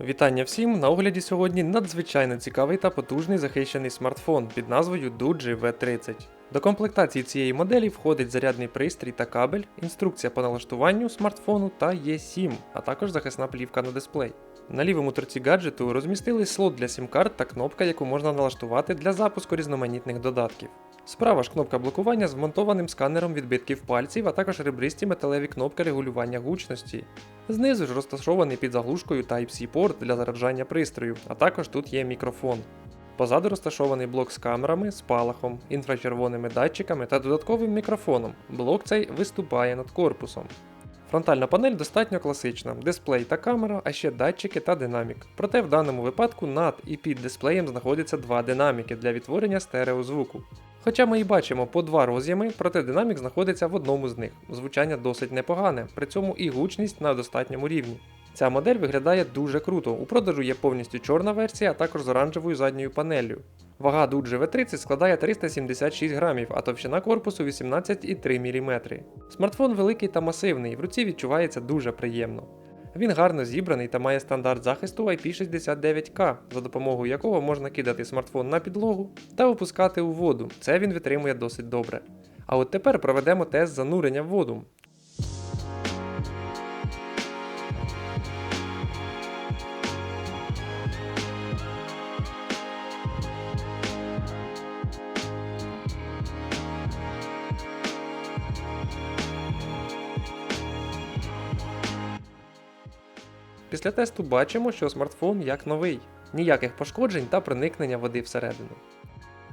Вітання всім! На огляді сьогодні надзвичайно цікавий та потужний захищений смартфон під назвою Doogee V30. До комплектації цієї моделі входить зарядний пристрій та кабель, інструкція по налаштуванню смартфону та є7, а також захисна плівка на дисплей. На лівому торці гаджету розмістили слот для сім-карт та кнопка, яку можна налаштувати для запуску різноманітних додатків. Справа ж кнопка блокування з вмонтованим сканером відбитків пальців, а також ребристі металеві кнопки регулювання гучності. Знизу ж розташований під заглушкою Type-C порт для заряджання пристрою, а також тут є мікрофон. Позаду розташований блок з камерами, спалахом, інфрачервоними датчиками та додатковим мікрофоном. Блок цей виступає над корпусом. Фронтальна панель достатньо класична, дисплей та камера, а ще датчики та динамік. Проте в даному випадку над і під дисплеєм знаходяться два динаміки для відтворення стереозвуку. Хоча ми і бачимо по два роз'єми, проте динамік знаходиться в одному з них. Звучання досить непогане, при цьому і гучність на достатньому рівні. Ця модель виглядає дуже круто. У продажу є повністю чорна версія, а також з оранжевою задньою панеллю. Вага Doogee V30 складає 376 грамів, а товщина корпусу 18,3 мм. Смартфон великий та масивний, в руці відчувається дуже приємно. Він гарно зібраний та має стандарт захисту IP69K, за допомогою якого можна кидати смартфон на підлогу та опускати у воду. Це він витримує досить добре. А от тепер проведемо тест занурення в воду. Після тесту бачимо, що смартфон як новий, ніяких пошкоджень та проникнення води всередину.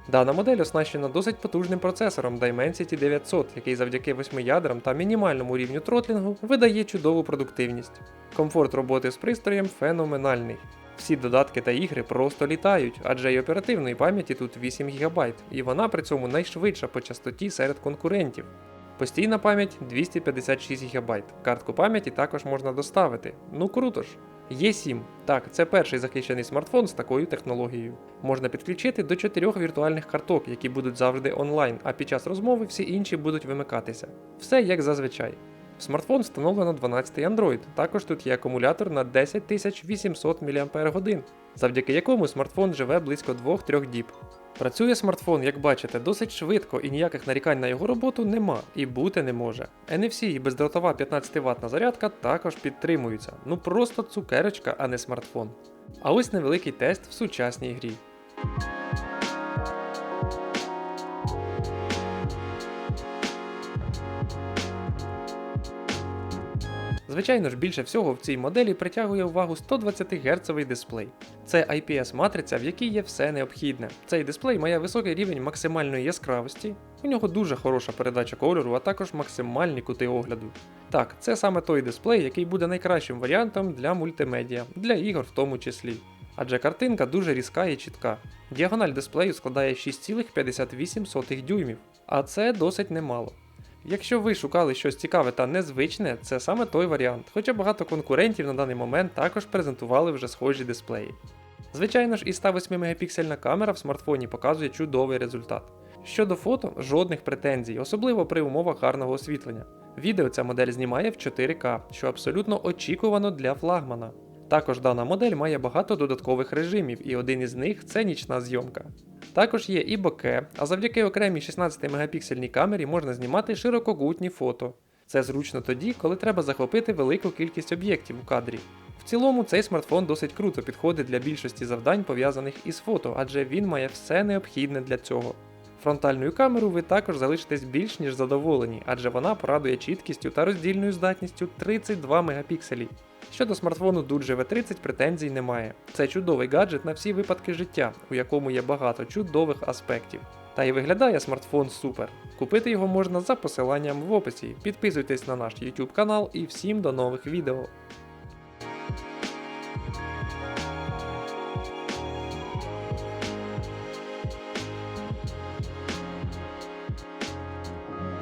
Дана модель оснащена досить потужним процесором Dimensity 900, який завдяки 8 ядрам та мінімальному рівню тротлінгу видає чудову продуктивність. Комфорт роботи з пристроєм феноменальний. Всі додатки та ігри просто літають, адже й оперативної пам'яті тут 8 ГБ, і вона при цьому найшвидша по частоті серед конкурентів. Постійна пам'ять 256 ГБ. Картку пам'яті також можна доставити. Ну круто ж. Є 7. Так, це перший захищений смартфон з такою технологією. Можна підключити до 4 віртуальних карток, які будуть завжди онлайн, а під час розмови всі інші будуть вимикатися. Все як зазвичай. В смартфон встановлено 12 Android, також тут є акумулятор на 10800 мАч, завдяки якому смартфон живе близько 2-3 діб. Працює смартфон, як бачите, досить швидко і ніяких нарікань на його роботу нема і бути не може. NFC і бездротова 15 ватна зарядка також підтримуються. Ну просто цукерочка, а не смартфон. А ось невеликий тест в сучасній грі. Звичайно ж, більше всього в цій моделі притягує увагу 120 Гц дисплей. Це IPS-матриця, в якій є все необхідне. Цей дисплей має високий рівень максимальної яскравості, у нього дуже хороша передача кольору, а також максимальні кути огляду. Так, це саме той дисплей, який буде найкращим варіантом для мультимедіа, для ігор в тому числі. Адже картинка дуже різка і чітка. Діагональ дисплею складає 6,58 дюймів, а це досить немало. Якщо ви шукали щось цікаве та незвичне, це саме той варіант, хоча багато конкурентів на даний момент також презентували вже схожі дисплеї. Звичайно ж, і 108 мегапіксельна камера в смартфоні показує чудовий результат. Щодо фото, жодних претензій, особливо при умовах гарного освітлення. Відео ця модель знімає в 4К, що абсолютно очікувано для флагмана. Також дана модель має багато додаткових режимів, і один із них це нічна зйомка. Також є і боке, а завдяки окремій 16 мегапіксельній камері можна знімати широкогутні фото. Це зручно тоді, коли треба захопити велику кількість об'єктів у кадрі. В цілому цей смартфон досить круто підходить для більшості завдань пов'язаних із фото, адже він має все необхідне для цього. Фронтальною камеру ви також залишитесь більш ніж задоволені, адже вона порадує чіткістю та роздільною здатністю 32 мегапікселі. Щодо смартфону Doogee V30 претензій немає. Це чудовий гаджет на всі випадки життя, у якому є багато чудових аспектів. Та й виглядає смартфон супер. Купити його можна за посиланням в описі. Підписуйтесь на наш YouTube канал і всім до нових відео.